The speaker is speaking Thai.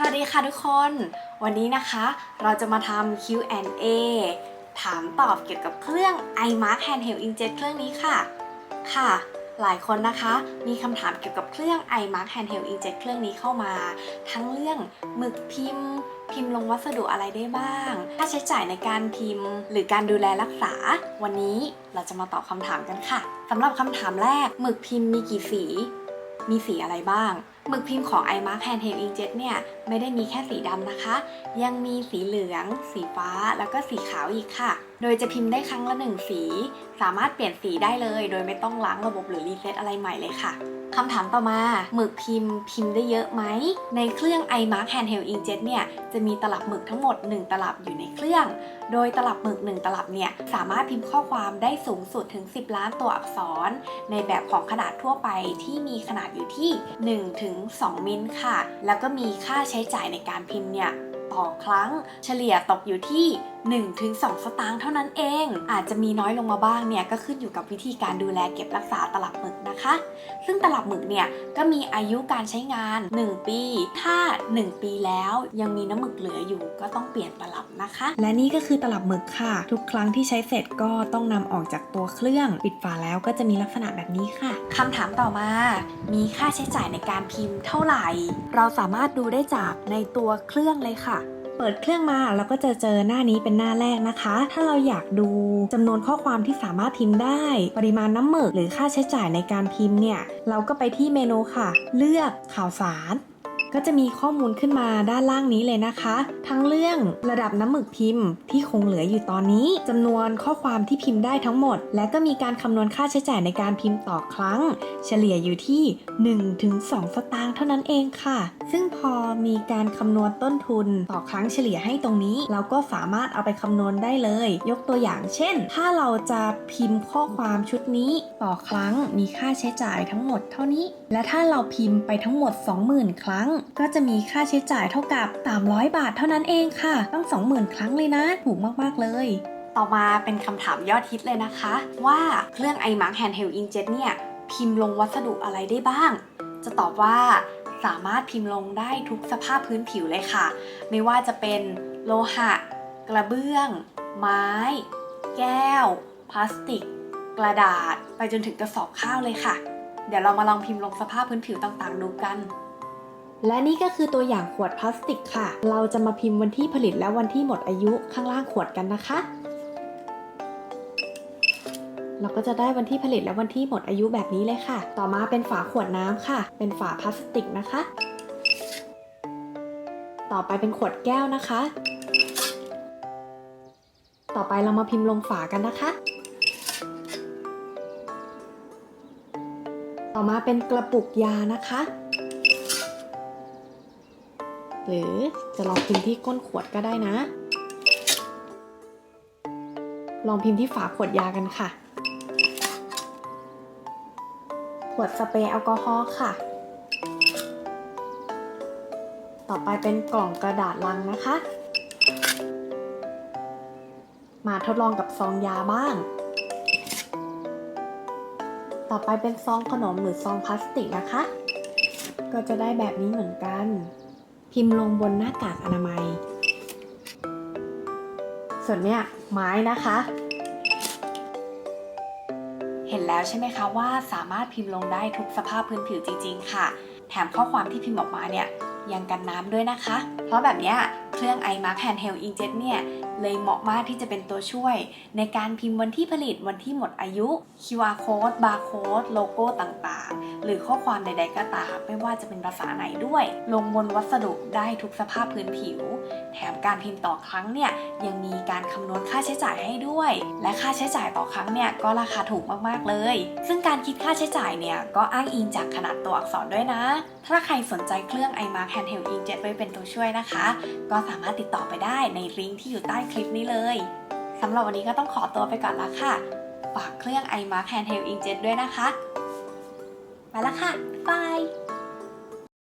สวัสดีค่ะทุกคน วันนี้นะคะเราจะมาทำ Q&A ถามตอบเกี่ยวกับเครื่อง iMark Handheld Inkjet เครื่องนี้ค่ะ ค่ะ หลายคนนะคะมีคำถามเกี่ยวกับเครื่อง iMark Handheld Inkjet เครื่องนี้เข้ามา ทั้งเรื่องหมึกพิมพ์ พิมพ์ลงวัสดุอะไรได้บ้าง ค่าใช้จ่ายในการพิมพ์ หรือการดูแลรักษา วันนี้เราจะมาตอบคำถามกันค่ะสำหรับคำถามแรกหมึกพิมพ์มีกี่สี มีสีอะไรบ้าง หมึกพิมพ์ของ iMark Handheld Inkjet เนี่ย ไม่ได้มีแค่สีดำนะคะ ยังมีสีเหลือง สีฟ้า แล้วก็สีขาวอีกค่ะ โดยจะพิมพ์ได้ครั้งละหนึ่งสี สามารถเปลี่ยนสีได้เลย โดยไม่ต้องล้างระบบหรือรีเซ็ตอะไรใหม่เลยค่ะคำถามต่อมาหมึกพิมพ์พิมพ์ได้เยอะไหม ในเครื่อง iMark Handheld Inkjet เนี่ย จะมีตลับหมึกทั้งหมด 1 ตลับอยู่ในเครื่อง โดยตลับหมึก 1 ตลับเนี่ย สามารถพิมพ์ข้อความได้สูงสุดถึง 10 ล้านตัวอักษร ในแบบของขนาดทั่วไปที่มีขนาดอยู่ที่1ถึง2 มิลค่ะ แล้วก็มีค่าใช้จ่ายในการพิมพ์เนี่ยต่อครั้งเฉลี่ยตกอยู่ที่1ถึง2สตางค์เท่านั้นเอง อาจจะมีน้อยลงมาบ้างเนี่ยก็ขึ้นอยู่กับวิธีการดูแลเก็บรักษาตลับหมึกนะคะ ซึ่งตลับหมึกเนี่ยก็มีอายุการใช้งาน 1 ปี ถ้า 1 ปีแล้วยังมีน้ำหมึกเหลืออยู่ก็ต้องเปลี่ยนตลับนะคะ และนี่ก็คือตลับหมึกค่ะ ทุกครั้งที่ใช้เสร็จก็ต้องนำออกจากตัวเครื่อง ปิดฝาแล้วก็จะมีลักษณะแบบนี้ค่ะคำถามต่อมา มีค่าใช้จ่ายในการพิมพ์เท่าไหร่ เราสามารถดูได้จากในตัวเครื่องเลยค่ะ เปิดเครื่องมาเราก็จะเจอหน้านี้เป็นหน้าแรกนะคะ ถ้าเราอยากดูจำนวนข้อความที่สามารถพิมพ์ได้ ปริมาณน้ำหมึกหรือค่าใช้จ่ายในการพิมพ์เนี่ย เราก็ไปที่เมนูค่ะ เลือกข่าวสาร ก็จะมีข้อมูลขึ้นมาด้านล่างนี้เลยนะคะ ทั้งเรื่องระดับน้ำหมึกพิมพ์ที่คงเหลืออยู่ตอนนี้จำนวนข้อความที่พิมพ์ได้ทั้งหมด และก็มีการคำนวณค่าใช้จ่ายในการพิมพ์ต่อครั้ง เฉลี่ยอยู่ที่ 1-2 สตางค์เท่านั้นเองค่ะ ซึ่งพอมีการคำนวณต้นทุนต่อครั้งเฉลี่ยให้ตรงนี้ เราก็สามารถเอาไปคำนวณได้เลย ยกตัวอย่างเช่น ถ้าเราจะพิมพ์ข้อความชุดนี้ต่อครั้งมีค่าใช้จ่ายทั้งหมดเท่านี้ และถ้าเราพิมพ์ไปทั้งหมด 20,000 ครั้งก็จะมีค่าใช้จ่ายเท่ากับ 300 บาทเท่านั้นเองค่ะ ต้อง 20,000 ครั้งเลยนะ ถูกมากๆเลยต่อมาเป็นคำถามยอดฮิตเลยนะคะ ว่าเครื่อง iMark Handheld Inkjet เนี่ยพิมพ์ลงวัสดุอะไรได้บ้าง จะตอบว่าสามารถพิมพ์ลงได้ทุกสภาพพื้นผิวเลยค่ะ ไม่ว่าจะเป็นโลหะ กระเบื้อง ไม้ แก้ว พลาสติก กระดาษ ไปจนถึงกระสอบข้าวเลยค่ะ เดี๋ยวเรามาลองพิมพ์ลงสภาพพื้นผิวต่างๆ ดูกัน และนี่ก็คือตัวอย่างขวดพลาสติกค่ะ เราจะมาพิมพ์วันที่ผลิตและวันที่หมดอายุข้างล่างขวดกันนะคะ เราก็จะได้วันที่ผลิตและวันที่หมดอายุแบบนี้เลยค่ะ ต่อมาเป็นฝาขวดน้ำค่ะ เป็นฝาพลาสติกนะคะ ต่อไปเป็นขวดแก้วนะคะ ต่อไปเรามาพิมพ์ลงฝากันนะคะ ต่อมาเป็นกระปุกยานะคะ หรือจะลองพิมพ์ที่ก้นขวดก็ได้นะ ลองพิมพ์ที่ฝาขวดยากันค่ะ ขวดสเปรย์แอลกอฮอล์ค่ะ ต่อไปเป็นกล่องกระดาษลังนะคะ มาทดลองกับซองยาบ้าง ต่อไปเป็นซองขนมหรือซองพลาสติกนะคะ ก็จะได้แบบนี้เหมือนกัน พิมพ์ลงบนหน้ากากอนามัย ส่วนเนี้ยไม้นะคะ เห็นแล้วใช่ไหมคะว่าสามารถพิมพ์ลงได้ทุกสภาพพื้นผิวจริง ๆ ค่ะ แถมข้อความที่พิมพ์ออกมาเนี่ยยังกันน้ำด้วยนะคะ เพราะแบบเนี้ยเครื่อง iMark Handheld Inkjet เนี่ย เลยเหมาะมากที่จะเป็นตัวช่วย ในการพิมพ์วันที่ผลิตวันที่หมดอายุ QR code barcode โลโก้ต่างๆ หรือข้อความใด ๆ ก็ตาม ไม่ว่าจะเป็นภาษาไหนด้วย ลงบนวัสดุได้ทุกสภาพพื้นผิว แถมการพิมพ์ต่อครั้งเนี่ยยังมีการคำนวณค่าใช้จ่ายให้ด้วย และค่าใช้จ่ายต่อครั้งเนี่ยก็ราคาถูกมากๆเลย ซึ่งการคิดค่าใช้จ่ายเนี่ยก็อ้างอิงจากขนาดตัวอักษรด้วยนะ ถ้าใครสนใจเครื่อง iMark Handheld Inkjet ไว้เป็นตัวช่วยนะคะ ก็สามารถติดต่อไปได้ในลิงก์ที่อยู่ใต้คลิปนี้เลยสำหรับวันนี้ก็ต้องขอตัวไปก่อนละค่ะ ฝากเครื่อง iMark Handheld Inkjet ด้วยนะคะ ไปละค่ะบาย